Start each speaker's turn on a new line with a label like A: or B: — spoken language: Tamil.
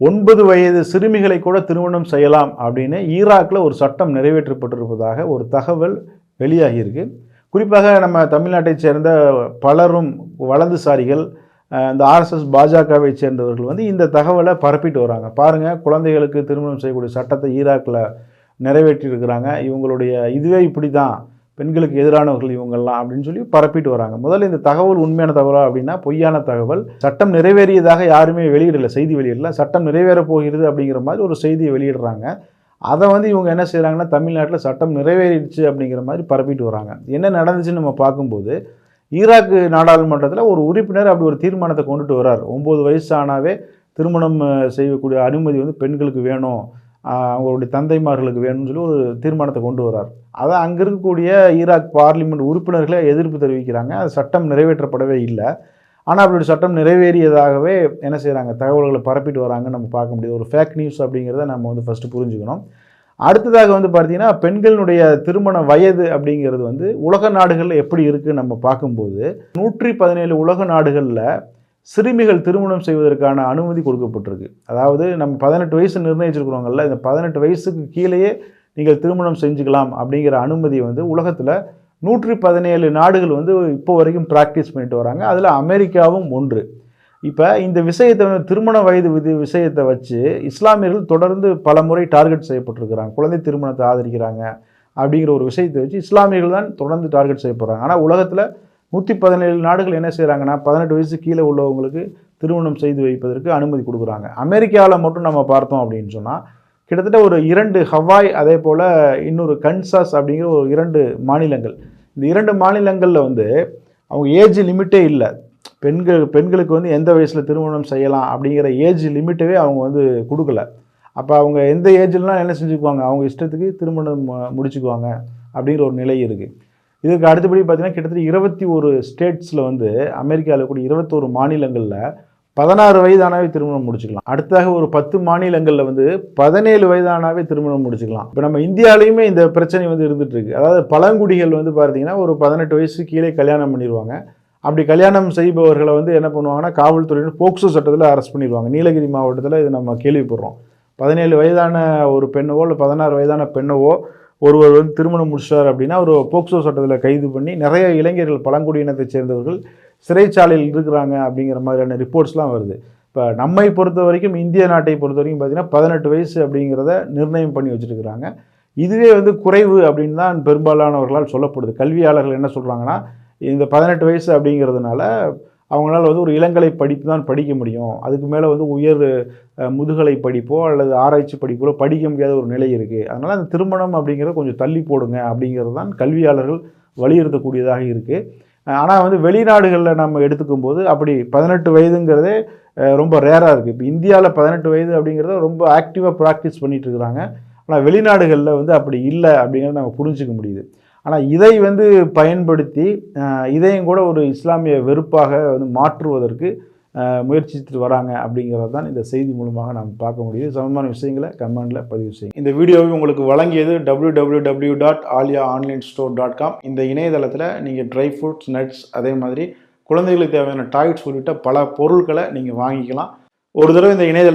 A: ஒன்பது வயது சிறுமிகளை கூட திருமணம் செய்யலாம் அப்படின்னு ஈராக்கில் ஒரு சட்டம் நிறைவேற்றப்பட்டிருப்பதாக ஒரு தகவல் வெளியாகியிருக்கு. குறிப்பாக நம்ம தமிழ்நாட்டைச் சேர்ந்த பலரும் வலதுசாரிகள் இந்த ஆர்எஸ்எஸ் பாஜகவை சேர்ந்தவர்கள் வந்து இந்த தகவலை பரப்பிட்டு வராங்க. பாருங்கள் குழந்தைகளுக்கு திருமணம் செய்யக்கூடிய சட்டத்தை ஈராக்கில் நிறைவேற்றியிருக்கிறாங்க. இவங்களுடைய இதுவே இப்படி தான் பெண்களுக்கு எதிரானவர்கள் இவங்கெல்லாம் அப்படின்னு சொல்லி பரப்பிட்டு வராங்க. முதல்ல இந்த தகவல் உண்மையான தகவலா அப்படின்னா பொய்யான தகவல். சட்டம் நிறைவேறியதாக யாருமே வெளியிடல செய்தி வெளியிடல. சட்டம் நிறைவேறப் போகிறது அப்படிங்கிற மாதிரி ஒரு செய்தியை வெளியிடுறாங்க. அதை வந்து இவங்க என்ன செய்கிறாங்கன்னா தமிழ்நாட்டில் சட்டம் நிறைவேறிடுச்சு அப்படிங்கிற மாதிரி பரப்பிட்டு வராங்க. என்ன நடந்துச்சுன்னு நம்ம பார்க்கும்போது ஈராக்கு நாடாளுமன்றத்தில் ஒரு உறுப்பினர் அப்படி ஒரு தீர்மானத்தை கொண்டுட்டு வர்றார் ஒம்பது வயசு ஆனாவே திருமணம் செய்யக்கூடிய அனுமதி வந்து பெண்களுக்கு வேணும். அவங்களுடைய தந்தைமார்களுக்கு வேணும்னு சொல்லி ஒரு தீர்மானத்தை கொண்டு வர்றார். அதை அங்கே இருக்கக்கூடிய ஈராக் பார்லிமெண்ட் உறுப்பினர்களே எதிர்ப்பு தெரிவிக்கிறாங்க. அது சட்டம் நிறைவேற்றப்படவே இல்லை. ஆனால் அப்படி சட்டம் நிறைவேறியதாகவே என்ன செய்கிறாங்க தகவல்களை பரப்பிட்டு வராங்கன்னு நம்ம பார்க்க முடியாது. ஒரு ஃபேக் நியூஸ் அப்படிங்கிறத நம்ம வந்து ஃபஸ்ட்டு புரிஞ்சுக்கணும். அடுத்ததாக வந்து பார்த்தீங்கன்னா பெண்களுடைய திருமண வயது அப்படிங்கிறது வந்து உலக நாடுகளில் எப்படி இருக்குன்னு நம்ம பார்க்கும்போது நூற்றி பதினேழு உலக நாடுகளில் சிறுமிகள் திருமணம் செய்வதற்கான அனுமதி கொடுக்கப்பட்டிருக்கு. அதாவது நம்ம பதினெட்டு வயசு நிர்ணயிச்சிருக்கிறோங்கல்ல இந்த பதினெட்டு வயசுக்கு கீழேயே நீங்கள் திருமணம் செஞ்சுக்கலாம் அப்படிங்கிற அனுமதி வந்து உலகத்தில் நூற்றி பதினேழு நாடுகள் வந்து இப்போ வரைக்கும் ப்ராக்டிஸ் பண்ணிட்டு வராங்க. அதில் அமெரிக்காவும் ஒன்று. இப்போ இந்த விஷயத்தை வந்து திருமண வயது விதி விஷயத்தை வச்சு இஸ்லாமியர்கள் தொடர்ந்து பல முறை டார்கெட் செய்யப்பட்டிருக்கிறாங்க. குழந்தை திருமணத்தை ஆதரிக்கிறாங்க அப்படிங்கிற ஒரு விஷயத்தை வச்சு இஸ்லாமியர்கள் தான் தொடர்ந்து டார்கெட் செய்யப்படுறாங்க. ஆனால் உலகத்தில் நூற்றி பதினேழு நாடுகள் என்ன செய்கிறாங்கன்னா பதினெட்டு வயசு கீழே உள்ளவங்களுக்கு திருமணம் செய்து வைப்பதற்கு அனுமதி கொடுக்குறாங்க. அமெரிக்காவில் மட்டும் நம்ம பார்த்தோம் அப்படின்னு சொன்னால் கிட்டத்தட்ட ஒரு இரண்டு ஹவாய் அதே போல் இன்னொரு கன்சாஸ் அப்படிங்கிற ஒரு இரண்டு மாநிலங்கள். இந்த இரண்டு மாநிலங்களில் வந்து அவங்க ஏஜ் லிமிட்டே இல்லை. பெண்கள் பெண்களுக்கு வந்து எந்த வயசில் திருமணம் செய்யலாம் அப்படிங்கிற ஏஜ் லிமிட்டவே அவங்க வந்து கொடுக்கல. அப்போ அவங்க எந்த ஏஜ்லாம் என்ன செஞ்சுக்குவாங்க? அவங்க இஷ்டத்துக்கு திருமணம் முடிச்சுக்குவாங்க அப்படிங்கிற ஒரு நிலை இருக்குது இதுக்கு அடுத்தபடி பார்த்தீங்கன்னா கிட்டத்தட்ட இருபத்தி ஒரு ஸ்டேட்ஸில் வந்து அமெரிக்காவில் கூட இருபத்தோரு மாநிலங்களில் பதினாறு வயதானாவே திருமணம் முடிச்சுக்கலாம். அடுத்ததாக ஒரு பத்து மாநிலங்களில் வந்து பதினேழு வயதானாவே திருமணம் முடிச்சுக்கலாம். இப்போ நம்ம இந்தியாவிலையுமே இந்த பிரச்சனை வந்து இருந்துட்டு இருக்கு அதாவது பழங்குடிகள் வந்து பார்த்தீங்கன்னா ஒரு பதினெட்டு வயசு கீழே கல்யாணம் பண்ணிடுவாங்க அப்படி கல்யாணம் செய்பவர்களை வந்து என்ன பண்ணுவாங்கன்னா காவல்துறையினர் போக்சோ சட்டத்தில் அரெஸ்ட் பண்ணிடுவாங்க நீலகிரி மாவட்டத்தில் இது நம்ம கேள்விப்படுறோம். பதினேழு வயதான ஒரு பெண்ணவோ இல்லை பதினாறு வயதான பெண்ணவோ ஒருவர் வந்து திருமணம் முடிச்சார் அப்படின்னா ஒரு போக்சோ சட்டத்தில் கைது பண்ணி நிறைய இளைஞர்கள் பழங்குடியினத்தை சேர்ந்தவர்கள் சிறைச்சாலையில் இருக்கிறாங்க அப்படிங்கிற மாதிரியான ரிப்போர்ட்ஸ்லாம் வருது. இப்போ நம்மை பொறுத்த வரைக்கும் இந்திய நாட்டை பொறுத்த வரைக்கும் பார்த்திங்கன்னா பதினெட்டு வயசு அப்படிங்கிறத நிர்ணயம் பண்ணி வச்சுருக்கிறாங்க. இதுவே வந்து குறைவு அப்படின்னு தான் பெரும்பாலானவர்களால் சொல்லப்படுது. கல்வியாளர்கள் என்ன சொல்கிறாங்கன்னா இந்த பதினெட்டு வயசு அப்படிங்கிறதுனால அவங்களால வந்து ஒரு இளங்கலை படிப்பு தான் படிக்க முடியும். அதுக்கு மேலே வந்து உயர் முதுகலை படிப்போ அல்லது ஆராய்ச்சி படிப்போ படிக்க முடியாத ஒரு நிலை இருக்குது அதனால் அந்த திருமணம் அப்படிங்கிறத கொஞ்சம் தள்ளி போடுங்க அப்படிங்கிறது தான் கல்வியாளர்கள் வலியுறுத்தக்கூடியதாக இருக்குது ஆனால் வந்து வெளிநாடுகளில் நம்ம எடுத்துக்கும் போது அப்படி பதினெட்டு வயதுங்கிறதே ரொம்ப ரேராக இருக்குது இப்போ இந்தியாவில் பதினெட்டு வயது அப்படிங்கிறத ரொம்ப ஆக்டிவாக ப்ராக்டிஸ் பண்ணிகிட்டு இருக்கிறாங்க. ஆனால் வெளிநாடுகளில் வந்து அப்படி இல்லை அப்படிங்கிறத நம்ம புரிஞ்சுக்க முடியுது. ஆனால் இதை வந்து பயன்படுத்தி இதையும் கூட ஒரு இஸ்லாமிய வெறுப்பாக வந்து மாற்றுவதற்கு முயற்சித்துட்டு முயற்சித்து வராங்க அப்படிங்கிறது தான் இந்த செய்தி மூலமாக நாம் பார்க்க முடியுது. சமமான விஷயங்களை கமெண்டில் பதிவு செய்யுங்க. இந்த வீடியோவை உங்களுக்கு வழங்கியது www.alia dot Aliya online store dot com இந்த இணையதளத்தில் நீங்கள் ட்ரை ஃப்ரூட்ஸ் நட்ஸ் அதே மாதிரி குழந்தைகளுக்கு தேவையான டாய்ஸ் உள்ளிட்ட பல பொருட்களை நீங்கள் வாங்கிக்கலாம். ஒரு தடவை இந்த இணையதளம்